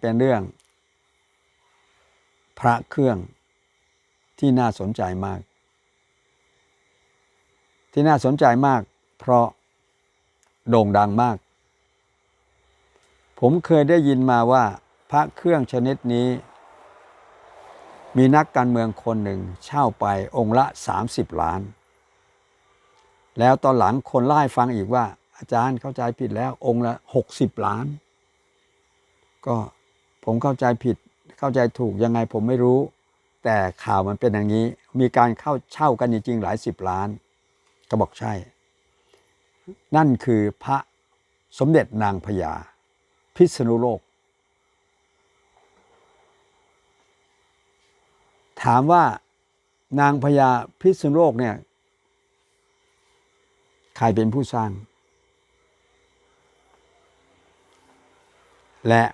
เป็นเรื่อง พระเครื่องที่น่าสนใจมาก ที่น่าสนใจมาก เพราะโด่งดังมาก ผมเคยได้ยินมาว่า พระเครื่องชนิดนี้ มีนักการเมืองคนหนึ่งเช่าไปองค์ละ 30 ล้าน แล้วตอนหลังคนไล่ฟังอีกว่า อาจารย์เข้าใจผิดแล้วองค์ละ 60 ล้าน ก็ ผมเข้าใจผิดเข้าใจถูกยังไงผมไม่รู้ แต่ข่าวมันเป็นอย่างนี้ มีการเข้าเช่ากันจริงๆหลายสิบล้าน ก็บอกใช่ นั่นคือพระสมเด็จนางพญาพิษณุโลก ถามว่านางพญาพิษณุโลกเนี่ยใครเป็นผู้สร้าง และ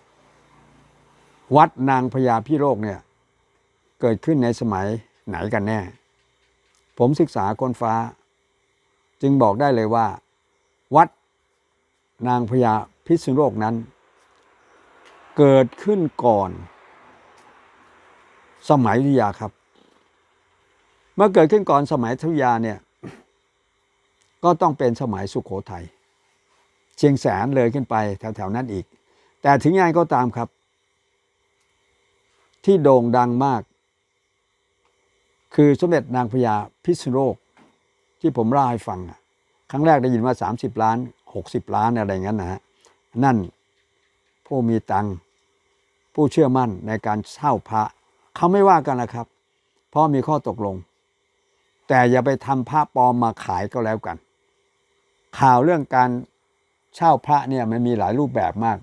วัดนางพญาพิโลกเนี่ยเกิดขึ้นในสมัยไหนกันแน่ ผมศึกษาคนฟ้า จึงบอกได้เลยว่า วัดนางพญาพิษณุโลกนั้น เกิดขึ้นก่อน สมัยอยุยาครับ เมื่อเกิดขึ้นก่อนสมัยอยุยาเนี่ยก็ต้องเป็นสมัยสุขโขทัยเชียงแสนเลยขึ้นไปแถวๆนั้นอีก แต่ถึงยังไงก็ตามครับ ที่โด่งดังมาก คือสมเด็จนางพญาพิษณุโลกที่ผมเล่าให้ฟัง ครั้งแรกได้ยินว่า 30 ล้าน 60 ล้านอะไรอย่างนั้นนะฮะนั่นผู้มีตังผู้เชื่อมั่นในการเช่าพระเขาไม่ว่ากันนะครับ เพราะมีข้อตกลง แต่อย่าไปทำพระปลอมมาขายก็แล้วกัน ข่าวเรื่องการเช่าพระเนี่ยมันมีหลายรูปแบบมาก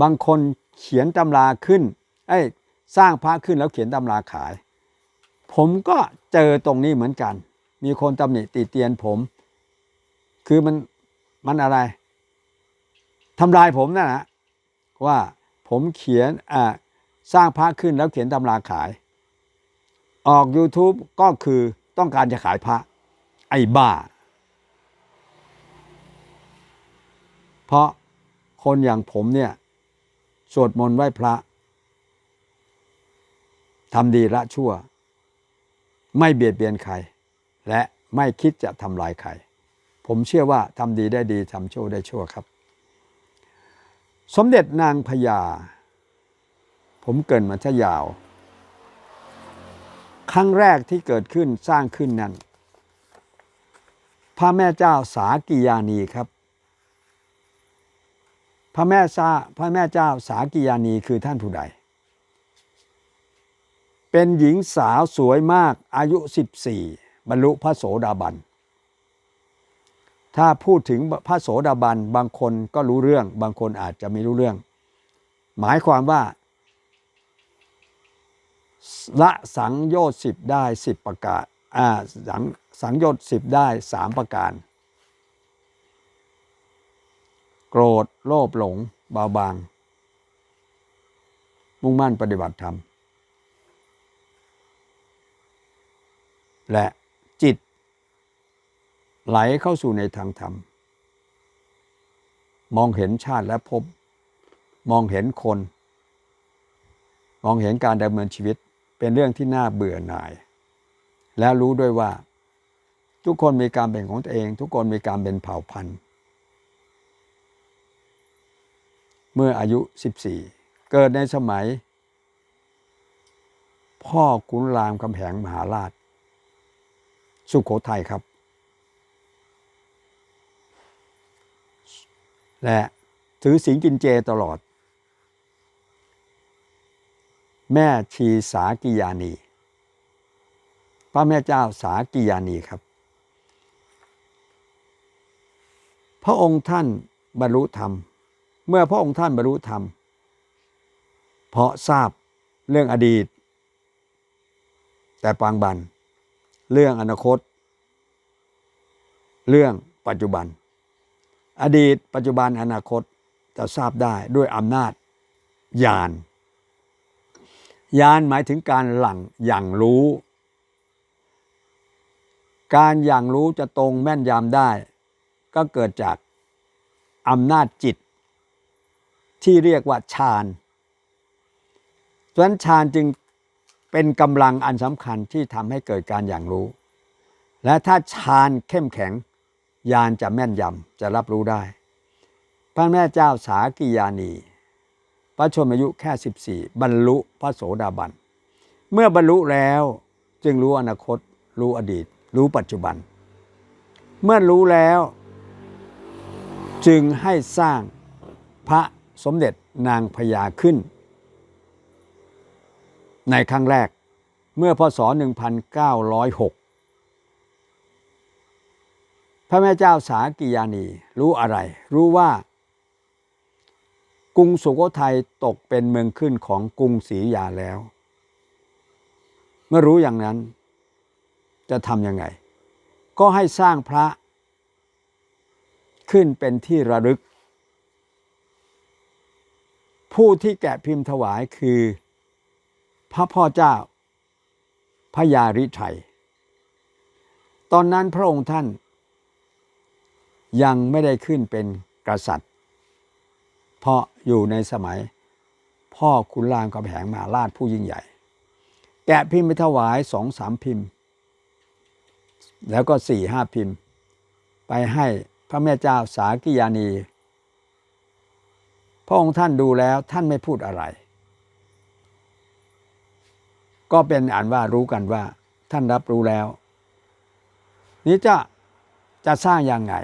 บางคนเขียนตำราขึ้นไอ้ สร้างพระขึ้นแล้วเขียนตำราขาย ผมก็เจอตรงนี้เหมือนกัน มีคนตำหนิติเตียนผม คือมันมันอะไรทำลายผมนะนะว่าผมเขียนอ่าสร้างพระขึ้นแล้วเขียนตำราขาย ออก YouTube ก็คือต้องการจะขายพระ ไอ้บ้า เพราะคนอย่างผมเนี่ย สวดมนต์ไหว้พระ ทำดีละชั่ว ไม่เบียดเบียนใคร และไม่คิดจะทำลายใคร ผมเชื่อว่าทำดีได้ดีทำชั่วได้ชั่วครับ สมเด็จนางพญา ผมเกินมาทะยาว ครั้งแรกที่เกิดขึ้นสร้างขึ้นนั้นพระแม่เจ้าสากิยานีครับ พระแม่ซาพระแม่เจ้าสากิยานีคือท่านผู้ใด เป็นหญิงสาวสวยมากอายุ 14 บรรลุพระโสดาบัน ถ้าพูดถึงพระโสดาบันบางคนก็รู้เรื่อง บางคนอาจจะไม่รู้เรื่อง หมายความว่า ละสังโยชน์สิบได้สิบประการอ่าสังสังโยชน์สิบได้สามประการ โกรธโลภหลงเบาบาง มุ่งมั่นปฏิบัติธรรม และจิต ไหลเข้าสู่ในทางธรรม มองเห็นชาติและภพมองเห็นคน มองเห็นการดำเนินชีวิตเป็นเรื่องที่น่าเบื่อหน่าย แล้วรู้ด้วยว่า ทุกคนมีการเป็นของตัวเอง ทุกคนมีการเป็นเผ่าพันธุ์ เมื่ออายุ 14 เกิดในสมัย พ่อขุนรามคำแหงมหาราช สุขโขทัยครับ และถือศีลกินเจตลอด แม่ชีสากิยานี พระแม่เจ้าสากิยานีครับ พระองค์ท่านบรรลุธรรม เมื่อพระองค์ท่านบรรลุธรรม เพราะทราบเรื่องอดีต แต่ปางบัน เรื่องอนาคต เรื่องปัจจุบัน อดีต ปัจจุบันอนาคตจะทราบได้ด้วยอำนาจญาณญาณหมายถึงการหลั่งอย่างรู้ การอย่างรู้จะตรงแม่นยำได้ ก็เกิดจากอำนาจจิต ที่เรียกว่าฌานฉะนั้นฌานจึง เป็นกำลังอันสำคัญที่ทำให้เกิดการอย่างรู้ และถ้าฌานเข้มแข็งญาณจะแม่นยำจะรับรู้ได้ พระแม่เจ้าสากิยานี พระชนมอายุแค่ 14 บรรลุพระโสดาบัน เมื่อบรรลุแล้วจึงรู้อนาคต รู้อดีต รู้ปัจจุบัน เมื่อรู้แล้ว จึงให้สร้างพระสมเด็จนางพญาขึ้น ในครั้งแรกเมื่อพศ 1906 พระแม่เจ้าสากิยานีรู้อะไร รู้ว่ากรุงสุโขทัยตกเป็นเมืองขึ้นของกรุงศรีอยุธยาแล้ว เมื่อรู้อย่างนั้นจะทำยังไง ก็ให้สร้างพระขึ้นเป็นที่ระลึก ผู้ที่แกะพิมพ์ถวายคือ พระพ่อเจ้า พระยาริไทยตอนนั้นพระองค์ท่าน ยังไม่ได้ขึ้นเป็นกษัตริย์ เพราะอยู่ในสมัย พ่อคุณรามกำแหงมาราชผู้ยิ่งใหญ่ แกะพิมพ์ไปถวายสองสามพิมพ์ แล้วก็สี่ห้าพิมพ์ ไปให้พระแม่เจ้าสากิยานี พระองค์ท่านดูแล้วท่านไม่พูดอะไร ก็เป็นอ่านว่ารู้กันว่า ท่านรับรู้แล้ว นี้จะจะสร้างยังไง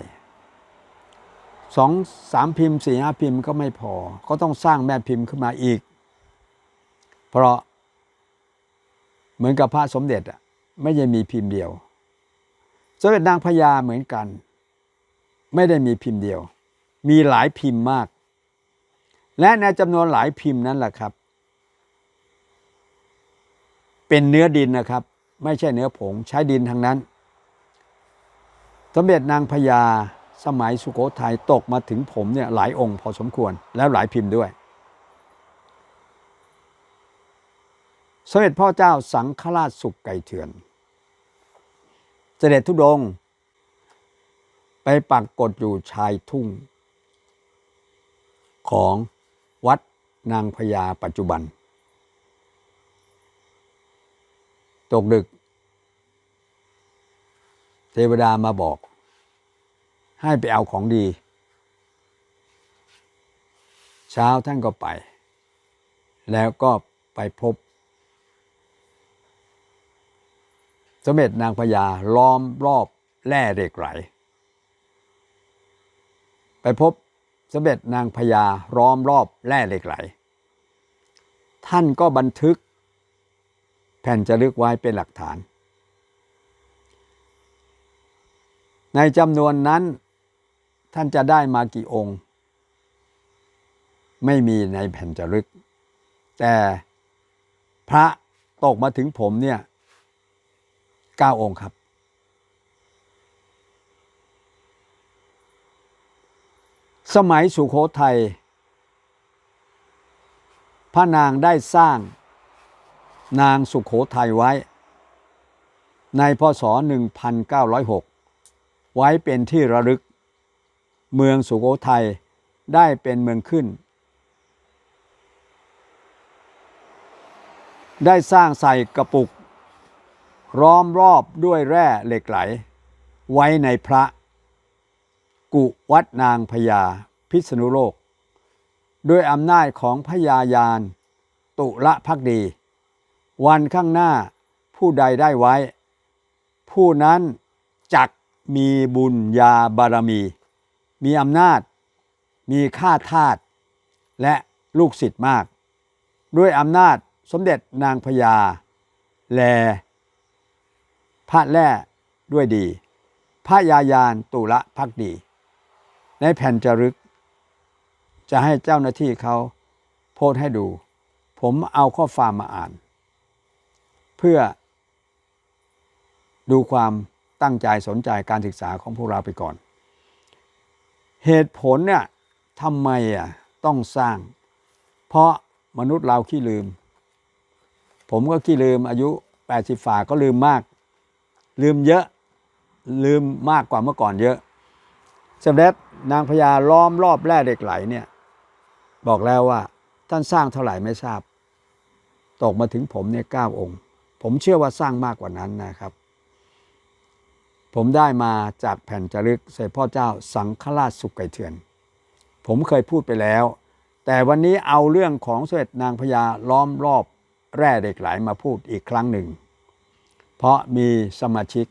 สองสามพิมพ์สี่ห้าพิมพ์ก็ไม่พอ ก็ต้องสร้างแม่พิมพ์ขึ้นมาอีก เพราะเหมือนกับพระสมเด็จอะไม่ได้มีพิมพ์เดียว สมเด็จนางพญาเหมือนกัน ไม่ได้มีพิมพ์เดียว มีหลายพิมพ์มาก และในจำนวนหลายพิมพ์นั้นแหละครับ เป็นเนื้อดินนะครับ ไม่ใช่เนื้อผงใช้ดินทั้งนั้น สมเด็จนางพญาสมัยสุโขทัยตกมาถึงผมเนี่ยหลายองค์พอสมควรแล้วหลายพิมพ์ด้วย สมเด็จพ่อเจ้าสังฆราชสุขไก่เถื่อน เสด็จทุดง ไปปักกฏอยู่ชายทุ่ง ของวัดนางพญาปัจจุบัน ตกดึก เทวดามาบอก ให้ไปเอาของดี เช้าท่านก็ไป แล้วก็ไปพบ สมเด็จนางพญาล้อมรอบแร่เหล็กไหล ไปพบสมเด็จนางพญาล้อมรอบแร่เหล็กไหล ท่านก็บันทึก แผ่นจะลึกไว้เป็นหลักฐาน ในจำนวนนั้นท่านจะได้มากี่องค์ ไม่มีในแผ่นจะลึก แต่พระตกมาถึงผมเนี่ยเก้าองค์ครับ สมัยสุโขทัยพระนางได้สร้าง นางสุขโขทัยไว้ ในพศ 1906 ไว้เป็นที่ระลึก เมืองสุโขทัยได้เป็นเมืองขึ้น ได้สร้างใส่กระปุก ร้อมรอบด้วยแร่เหล็กไหล ไว้ในพระ กุวัดนางพญาพิษณุโลก ด้วยอำนาจของพญายานตุละพักดี วันข้างหน้าผู้ใดได้ไว้ ผู้นั้นจักมีบุญญาบารมี มีอำนาจ มีค่าทาสและลูกศิษย์มาก ด้วยอำนาจสมเด็จนางพญา แลพระแร่ด้วยดี พระยายานตุละพักดี ในแผ่นจรึก จะให้เจ้าหน้าที่เขาโพสให้ดู ผมเอาข้อความมาอ่าน พื่อดูความตั้งใจสนใจการศึกษาของพวกเราไปก่อน เหตุผลเนี่ยทำไมอะต้องสร้าง เพราะมนุษย์เราขี้ลืม ผมก็ขี้ลืมอายุ 80ฝ่าก็ลืมมาก ลืมเยอะลืมมากกว่าเมื่อก่อนเยอะสมเด็จนางพญาล้อมรอบแร่เหล็กไหลเนี่ยบอกแล้วว่าท่านสร้างเท่าไหร่ไม่ทราบ ตกมาถึงผมเนี่ยเก้าองค์ ผมเชื่อว่าสร้างมากกว่านั้นนะครับ ผมได้มาจากแผ่นจารึกเสด็จพ่อเจ้าสังฆราชสุขไก่เถื่อน ผมเคยพูดไปแล้ว แต่วันนี้เอาเรื่องของเสด็จนางพญาล้อมรอบแร่เหล็กไหลมาพูดอีกครั้งหนึ่ง เพราะมีสมาชิก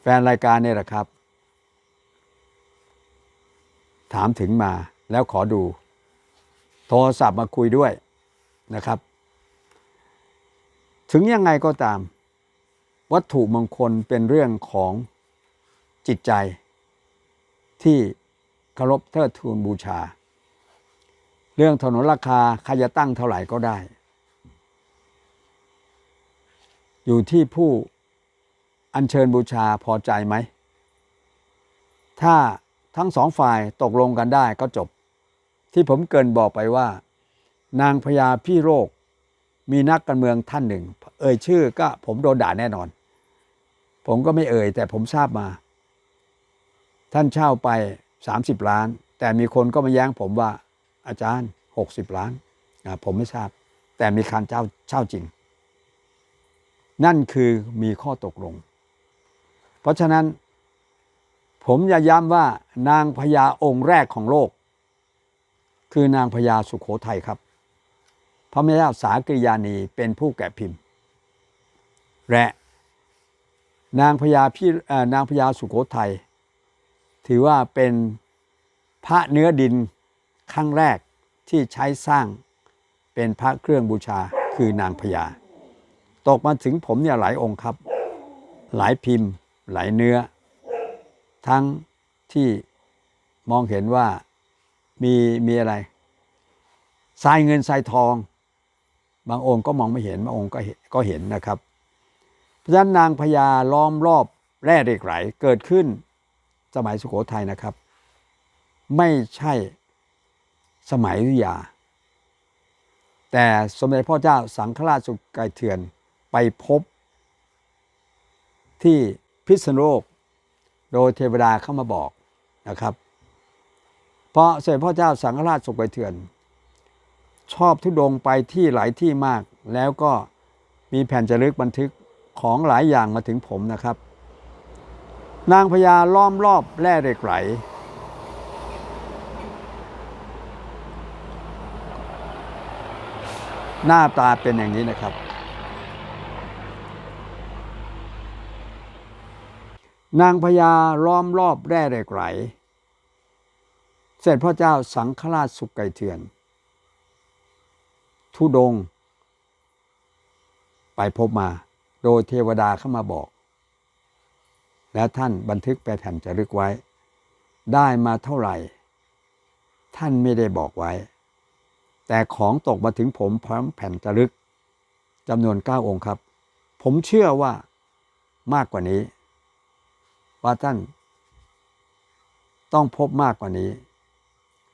แฟนรายการเนี่ยแหละครับ ถามถึงมาแล้วขอดู โทรศัพท์มาคุยด้วยนะครับ ถึงยังไงก็ตาม วัตถุมงคลเป็นเรื่องของจิตใจ ที่เคารพเทิดทูนบูชา เรื่องถนนราคาใครจะตั้งเท่าไหร่ก็ได้ อยู่ที่ผู้อัญเชิญบูชาพอใจไหม ถ้าทั้งสองฝ่ายตกลงกันได้ก็จบ ที่ผมเกินบอกไปว่า นางพญาพี่โรค มีนักการเมืองท่านหนึ่ง เอ่ยชื่อก็ผมโดนด่าแน่นอน ผมก็ไม่เอ่ย แต่ผมทราบมา ท่านเช่าไป 30 ล้าน แต่มีคนก็มาแย้งผมว่าอาจารย์ 60 ล้านผมไม่ทราบ แต่มีการเช่าเช่าจริง นั่นคือมีข้อตกลง เพราะฉะนั้น ผมจะย้ำว่านางพญาองค์แรกของโลก คือนางพญาสุขโขทัยครับ พระแม่เจ้าสากริยานีเป็นผู้แกะพิมพ์ และนางพญาพี่นางพญาสุโขทัยถือว่าเป็นพระเนื้อดินครั้งแรกที่ใช้สร้างเป็นพระเครื่องบูชาคือนางพญาตกมาถึงผมเนี่ยหลายองค์ครับ หลายพิมพ์ หลายเนื้อ ทั้งที่มองเห็นว่ามีมีอะไรทรายเงินทรายทอง บางองค์ก็มองไม่เห็นบางองค์ก็เห็นก็เห็นนะครับ เพราะฉะนั้นนางพญาล้อมรอบแร่เหล็กไหลเกิดขึ้นสมัยสุโขทัยนะครับ ไม่ใช่สมัยอยุยา แต่สมเด็จพ่อเจ้าสังฆราชสุกไกเถื่อนไปพบ ที่พิษณุโลกโดยเทวดาเข้ามาบอกนะครับ เพราะสมเด็จพ่อเจ้าสังฆราชสุกไกเถื่อน ชอบทุดงไปที่หลายที่มาก แล้วก็มีแผ่นจารึกบันทึกของหลายอย่างมาถึงผมนะครับ นางพญาล้อมรอบแร่เหล็กไหล หน้าตาเป็นอย่างนี้นะครับ นางพญาล้อมรอบแร่เหล็กไหล เสร็จพ่อเจ้าสังฆราชสุกไก่เถื่อน ทุดง ไปพบมา โดยเทวดาเข้ามาบอก แล้วท่านบันทึกแปลแผ่นจารึกไว้ ได้มาเท่าไหร่ ท่านไม่ได้บอกไว้ แต่ของตกมาถึงผมพร้อมแผ่นจารึกจำนวนเก้าองค์ครับ ผมเชื่อว่ามากกว่านี้ ว่าท่าน ต้องพบมากกว่านี้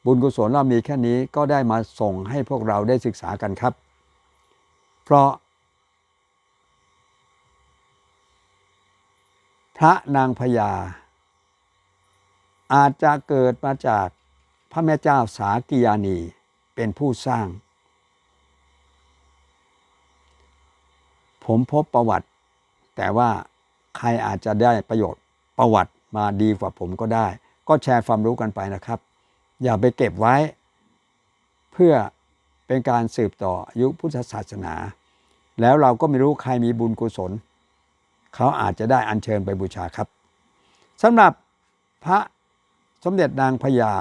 บุญกุศลเรามีแค่นี้ก็ได้มาส่งให้พวกเราได้ศึกษากันครับ เพราะ พระนางพญา อาจจะเกิดมาจากพระแม่เจ้าสากิยานีเป็นผู้สร้าง ผมพบประวัติ แต่ว่าใครอาจจะได้ประโยชน์ประวัติมาดีกว่าผมก็ได้ ก็แชร์ความรู้กันไปนะครับ อย่าไปเก็บไว้ เพื่อเป็นการสืบต่ออายุพุทธศาสนา แล้วเราก็ไม่รู้ใครมีบุญกุศล เขาอาจจะได้อัญเชิญไปบูชาครับสำหรับพระสมเด็จนางพญา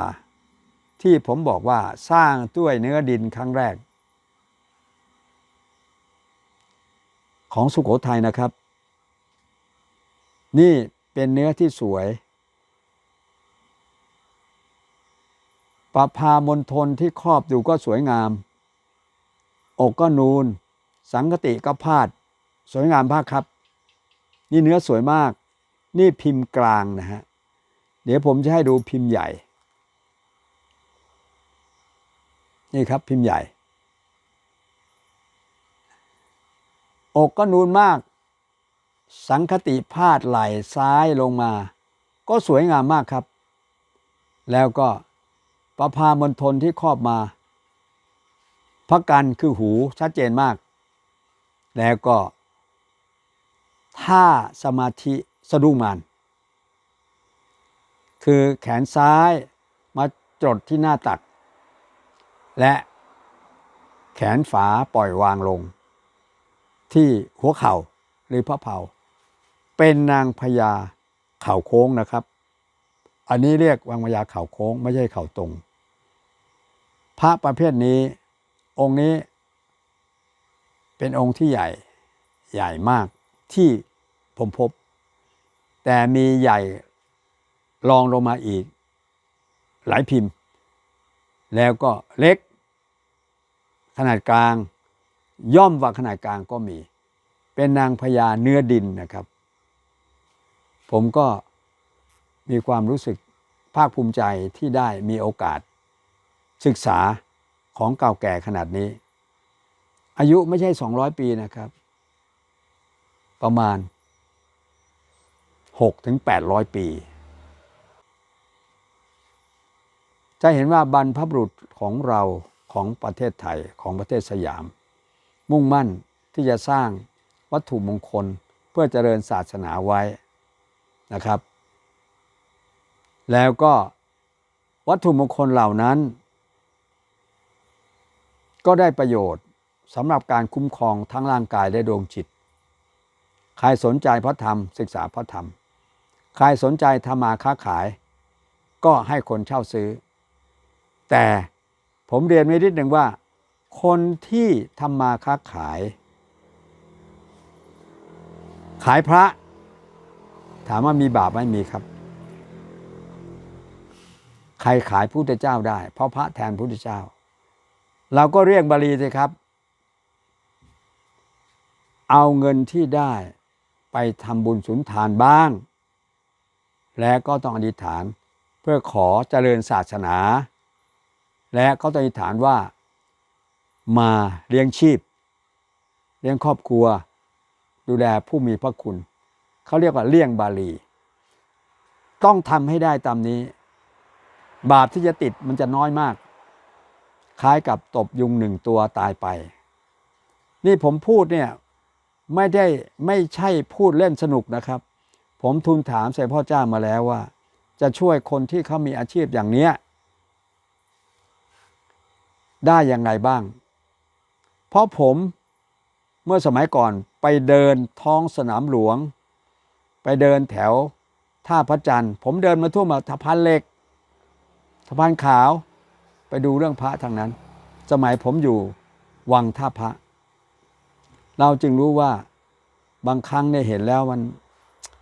ที่ผมบอกว่าสร้างด้วยเนื้อดินครั้งแรก ของสุโขทัยนะครับ นี่เป็นเนื้อที่สวย ปะพามณฑลที่ครอบอยู่ก็สวยงาม อกก็นูน สังกติก็พาด สวยงามมากครับ นี่เนื้อสวยมาก นี่พิมพ์กลางนะฮะ เดี๋ยวผมจะให้ดูพิมพ์ใหญ่ นี่ครับพิมพ์ใหญ่ อกก็นูนมาก สังคติพาดไหล่ซ้ายลงมา ก็สวยงามมากครับ แล้วก็ ประพามณฑลที่ครอบมา พระกันคือหูชัดเจนมาก แล้วก็ท่าสมาธิสะดุ้งมันคือแขนซ้ายมาจดที่หน้าตัก และแขนฝาปล่อยวางลง ที่หัวเข่าหรือพระเผาเป็นนางพญาเข่าโค้งนะครับ อันนี้เรียกวางพญาเข่าโค้ง ไม่ใช่เข่าตรง พระประเภทนี้ องค์นี้ เป็นองค์ที่ใหญ่ใหญ่มากที่ผมพบ แต่มีใหญ่รองลงมาอีก หลายพิมพ์ แล้วก็เล็ก ขนาดกลาง ย่อมว่าขนาดกลางก็มี เป็นนางพญาเนื้อดินนะครับ ผมก็มีความรู้สึกภาคภูมิใจที่ได้มีโอกาส ศึกษาของเก่าแก่ขนาดนี้ อายุไม่ใช่ 200 ปีนะครับ ประมาณ 6 ถึง 800 ปี จะเห็นว่าบรรพบุรุษของเราของประเทศไทยของประเทศสยาม มุ่งมั่นที่จะสร้างวัตถุมงคลเพื่อเจริญศาสนาไว้นะครับ แล้วก็วัตถุมงคลเหล่านั้น ก็ได้ประโยชน์สำหรับการคุ้มครองทั้งร่างกายและดวงจิต ใครสนใจพระธรรมศึกษาพระธรรม ใครสนใจทำมาค้าขาย ก็ให้คนเช่าซื้อ แต่ผมเรียนไว้นิดหนึ่งว่า คนที่ทำมาค้าขาย ขายพระ ถามว่ามีบาปไหมมีครับ ใครขายพุทธเจ้าได้ เพราะพระแทนพุทธเจ้า เราก็เรียกบาลีสิครับ เอาเงินที่ได้ไปทำบุญสุนทานบ้าง และก็ต้องอธิษฐานเพื่อขอเจริญศาสนา และก็ต้องอธิษฐานว่ามาเลี้ยงชีพ เลี้ยงครอบครัว ดูแลผู้มีพระคุณ เขาเรียกว่าเลี่ยงบาลี ต้องทำให้ได้ตามนี้ บาปที่จะติดมันจะน้อยมาก คล้ายกับตบยุงหนึ่งตัวตายไป นี่ผมพูดเนี่ยไม่ได้ไม่ใช่พูดเล่นสนุกนะครับ ผมทูลถามใส่พ่อเจ้ามาแล้วว่า จะช่วยคนที่เขามีอาชีพอย่างเนี้ยได้ยังไงบ้าง เพราะผมเมื่อสมัยก่อนไปเดินท้องสนามหลวง ไปเดินแถวท่าพระจันทร์ ผมเดินมาทั่วมาสะพานเหล็กสะพานขาว ไปดูเรื่องพระทางนั้น สมัยผมอยู่วังท่าพระ เราจึงรู้ว่าบางครั้งเนี่ยเห็นแล้วมัน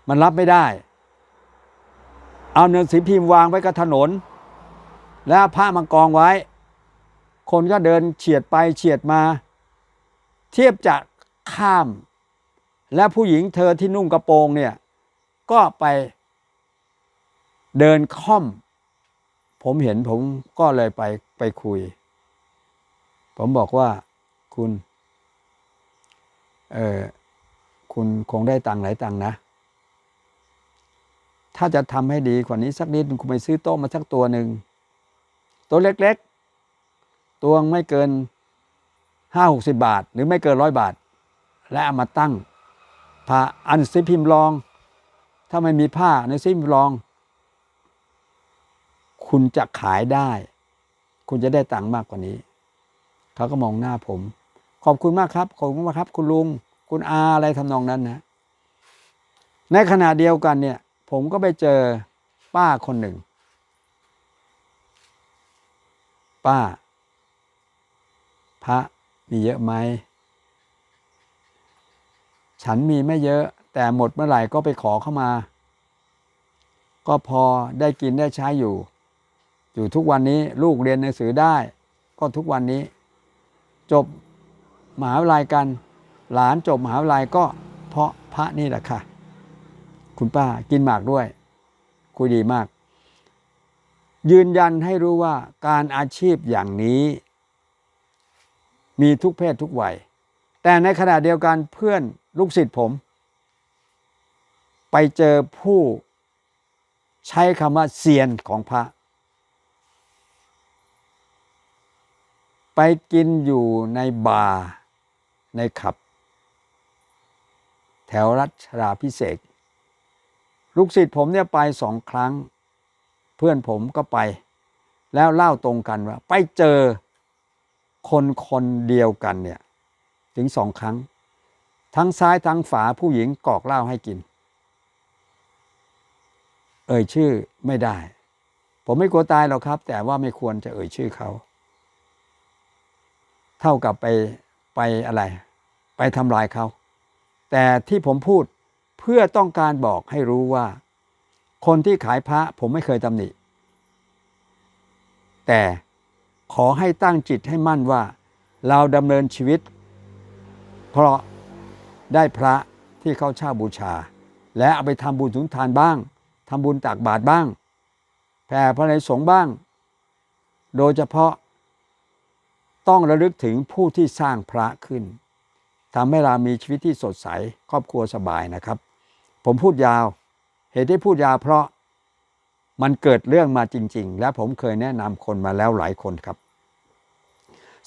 มันรับไม่ได้ เอาเนื้อสีพิมพ์วางไว้กับถนน แล้วผ้ามากองไว้ คนก็เดินเฉียดไปเฉียดมา เทียบจะข้าม และผู้หญิงเธอที่นุ่งกระโปรงเนี่ย ก็ไปเดินค่อม ผมเห็นผมก็เลยไปไปคุย ผมบอกว่าคุณเออคุณคงได้ตังค์หลายตังค์นะ ถ้าจะทำให้ดีกว่านี้สักนิดคุณไปซื้อโต๊ะมาสักตัวหนึ่งตัวเล็กๆ ตัวไม่เกินห้าหกสิบาท หรือไม่เกินร้อยบาท และเอามาตั้งผ้าอันซิพิมพ์รอง ถ้าไม่มีผ้าในซิพิมพ์รอง คุณจะขายได้ คุณจะได้ตังค์มากกว่านี้ เขาก็มองหน้าผม ขอบคุณมากครับ ขอบคุณมากครับ คุณลุง คุณอาอะไรทำนองนั้นนะ ในขณะเดียวกันเนี่ย ผมก็ไปเจอป้าคนหนึ่ง ป้า พระมีเยอะไหม ฉันมีไม่เยอะ แต่หมดเมื่อไหร่ก็ไปขอเข้ามา ก็พอได้กินได้ใช้อยู่ อยู่ทุกวันนี้ลูกเรียนหนังสือได้ ก็ทุกวันนี้ จบมหาวิทยาลัยกัน หลานจบมหาวิทยาลัยก็เพราะพระนี่แหละค่ะ คุณป้ากินหมากด้วย คุยดีมาก ยืนยันให้รู้ว่าการอาชีพอย่างนี้ มีทุกเพศทุกวัย แต่ในขณะเดียวกันเพื่อนลูกศิษย์ผม ไปเจอผู้ใช้คำว่าเซียนของพระ ไปกินอยู่ในบาร์ในขับ แถวรัชดาพิเศษลูกศิษย์ผมเนี่ยไปสองครั้ง เพื่อนผมก็ไป แล้วเล่าตรงกันว่า ไปเจอคนคนเดียวกันเนี่ยถึงสองครั้ง ทั้งซ้ายทั้งฝาผู้หญิงกอกเหล้าให้กิน เอ่ยชื่อไม่ได้ ผมไม่กลัวตายหรอกครับ แต่ว่าไม่ควรจะเอ่ยชื่อเขา เท่ากับไปไปอะไร ไปทำลายเขา แต่ที่ผมพูดเพื่อต้องการบอกให้รู้ว่า คนที่ขายพระผมไม่เคยตำหนิ แต่ขอให้ตั้งจิตให้มั่นว่า เราดำเนินชีวิต เพราะได้พระที่เขาเช่าบูชา และเอาไปทำบุญสุนทานบ้างทำบุญตักบาตรบ้างแผ่พระในสงฆ์บ้าง โดยเฉพาะ ต้องระลึกถึงผู้ที่สร้างพระขึ้นทำให้เรามีชีวิตที่สดใสครอบครัวสบายนะครับ ผมพูดยาว เหตุที่พูดยาวเพราะมันเกิดเรื่องมาจริง ๆ และผมเคยแนะนำคนมาแล้วหลายคนครับ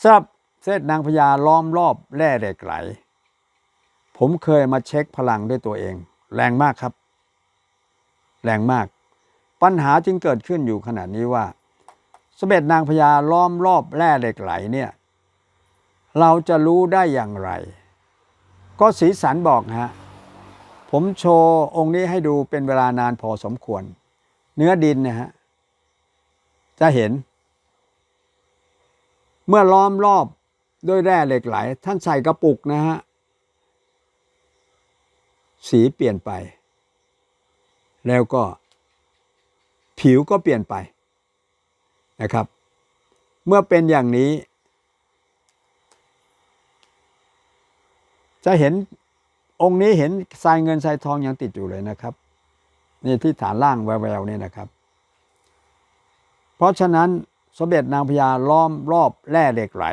สำหรับเส้นนางพญาล้อมรอบแร่เหล็กไหล ผมเคยมาเช็คพลังด้วยตัวเอง แรงมากครับ แรงมาก ปัญหาจึงเกิดขึ้นอยู่ขนาดนี้ว่า สมเด็จนางพญาล้อมรอบแร่เหล็กไหลเนี่ย เราจะรู้ได้อย่างไร ก็สีสันบอกฮะ ผมโชว์องค์นี้ให้ดูเป็นเวลานานพอสมควร เนื้อดินนะฮะ จะเห็น เมื่อล้อมรอบด้วยแร่เหล็กไหล ท่านใส่กระปุกนะฮะ สีเปลี่ยนไป แล้วก็ผิวก็เปลี่ยนไป นะครับ เมื่อเป็นอย่างนี้ จะเห็นองค์นี้เห็นทรายเงินทรายทองยังติดอยู่เลยนะครับ นี่ที่ฐานล่างแววๆนี่นะครับ เพราะฉะนั้นสมเด็จนางพญาล้อมรอบแร่เหล็กไหล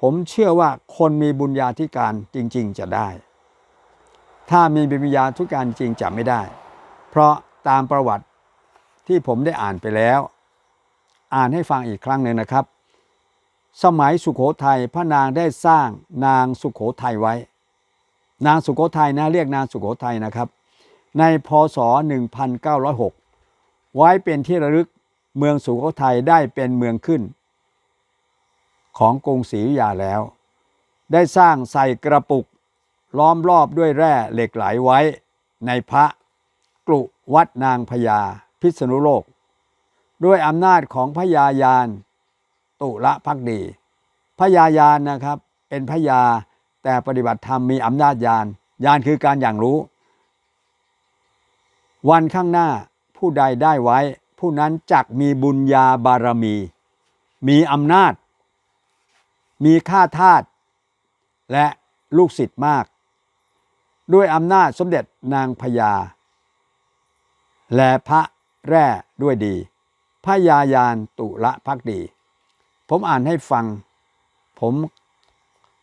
ผมเชื่อว่าคนมีบุญญาธิการจริง ๆ จะได้ ถ้ามีบุญญาธิการจริงจะไม่ได้ เพราะตามประวัติที่ผมได้อ่านไปแล้ว อ่านให้ฟังอีกครั้งหนึ่งนะครับ สมัยสุขโขทัยพระนางได้สร้างนางสุขโขทัยไว้ นางสุโขทัยนะเรียกนางสุโขทัยนะครับ ในพศ 1906 ไว้เป็นที่ระลึกเมืองสุโขทัยได้เป็นเมืองขึ้น ของกรุงศรีอยุธยาแล้ว ได้สร้างใส่กระปุกล้อมรอบด้วยแร่เหล็กไหลไว้ในพระกรุวัดนางพญาพิษณุโลก ด้วยอำนาจของพญายาน ตุละพักดีพญายานนะครับเป็นพญาแต่ปฏิบัติธรรมมีอำนาจญาณญาณคือการอย่างรู้ วันข้างหน้าผู้ใดได้ไว้ ผู้นั้นจักมีบุญญาบารมี มีอำนาจ มีค่าทาสและลูกศิษย์มาก ด้วยอำนาจสมเด็จนางพญาและพระแร่ด้วยดี พระยายานตุละพักดี ผมอ่านให้ฟัง ผม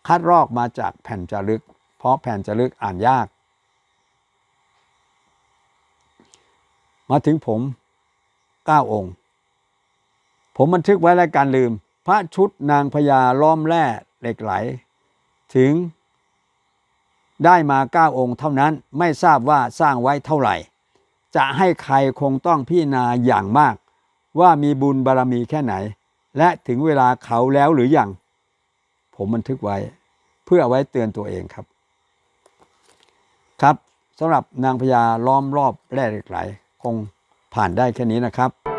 คัดลอกมาจากแผ่นจารึก เพราะแผ่นจารึกอ่านยาก มาถึงผมเก้าองค์ ผมบันทึกไว้และการลืม พระชุดนางพญาล้อมแร่เหล็กไหล ถึงได้มาเก้าองค์เท่านั้นไม่ทราบว่าสร้างไว้เท่าไหร่ จะให้ใครคงต้องพิจารณาอย่างมาก ว่ามีบุญบารรมีแค่ไหน และถึงเวลาเขาแล้วหรืออยัง ผมบันทึกไว้ เพื่อเอาไว้เตือนตัวเองครับ ครับสำหรับนางพญาล้อมรอบแร่เหล็กไหลคงผ่านได้แค่นี้นะครับ